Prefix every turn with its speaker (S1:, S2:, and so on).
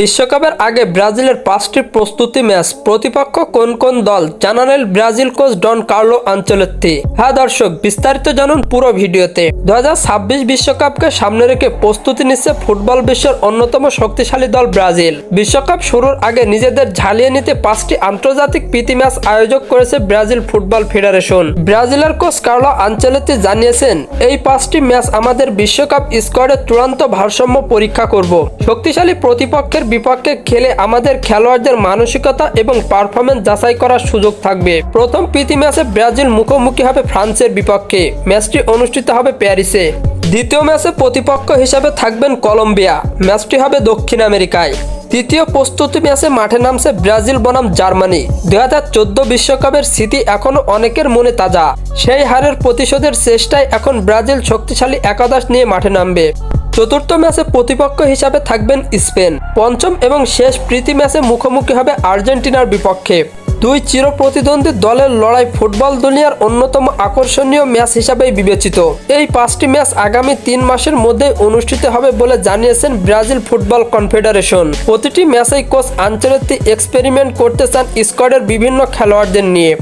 S1: বিশ্বকাপের আগে ব্রাজিলের পাঁচটি প্রস্তুতি ম্যাচ প্রতিপক্ষ কোন কোন দল জানালেন Brazil coach Don Carlo Ancelotti. হ্যাঁ দর্শক, বিস্তারিত জানুন পুরো ভিডিওতে। দু বিশ্বকাপকে সামনে রেখে প্রস্তুতি নিচ্ছে ফুটবল বিশ্বের অন্যতম শক্তিশালী দল ব্রাজিল। বিশ্বকাপ শুরুর আগে নিজেদের ঝালিয়ে নিতে পাঁচটি আন্তর্জাতিক প্রীতি ম্যাচ আয়োজক করেছে ব্রাজিল ফুটবল ফেডারেশন। ব্রাজিলের কোচ কার্লো আঞ্চলত্তি জানিয়েছেন, এই পাঁচটি ম্যাচ আমাদের বিশ্বকাপ স্কোয়াডের চূড়ান্ত ভারসাম্য পরীক্ষা করব। শক্তিশালী প্রতিপক্ষের বিপক্ষে খেলে আমাদের খেলোয়াড়দের মানসিকতা এবং পারফরমেন্স যাচাই করার সুযোগ থাকবে। প্রথম প্রীতি ম্যাচে ব্রাজিল মুখোমুখি হবে ফ্রান্সের বিপক্ষে। ম্যাচটি অনুষ্ঠিত হবে প্যারিসে। দ্বিতীয় ম্যাচে প্রতিপক্ষ হিসাবে থাকবেন কলম্বিয়া। ম্যাচটি হবে দক্ষিণ আমেরিকায়। তৃতীয় প্রস্তুতি ম্যাচে মাঠে নামছে ব্রাজিল বনাম জার্মানি। দুই হাজার চোদ্দ বিশ্বকাপের স্মৃতি এখনও অনেকের মনে তাজা। সেই হারের প্রতিশোধের চেষ্টায় এখন ব্রাজিল শক্তিশালী একাদশ নিয়ে মাঠে নামবে। চতুর্থ ম্যাচে প্রতিপক্ষ হিসাবে থাকবেন স্পেন। পঞ্চম এবং শেষ প্রীতি ম্যাচে মুখোমুখি হবে আর্জেন্টিনার বিপক্ষে। দুই চির প্রতিদ্বন্দ্বী দলের লড়াই ফুটবল দুনিয়ার অন্যতম আকর্ষণীয় ম্যাচ হিসাবেই বিবেচিত। এই পাঁচটি ম্যাচ আগামী তিন মাসের মধ্যে অনুষ্ঠিত হবে বলে জানিয়েছেন ব্রাজিল ফুটবল কনফেডারেশন। প্রতিটি ম্যাচেই কোচ আঞ্চলিক এক্সপেরিমেন্ট করতে চান স্কোয়াডের বিভিন্ন খেলোয়াড়দের নিয়ে।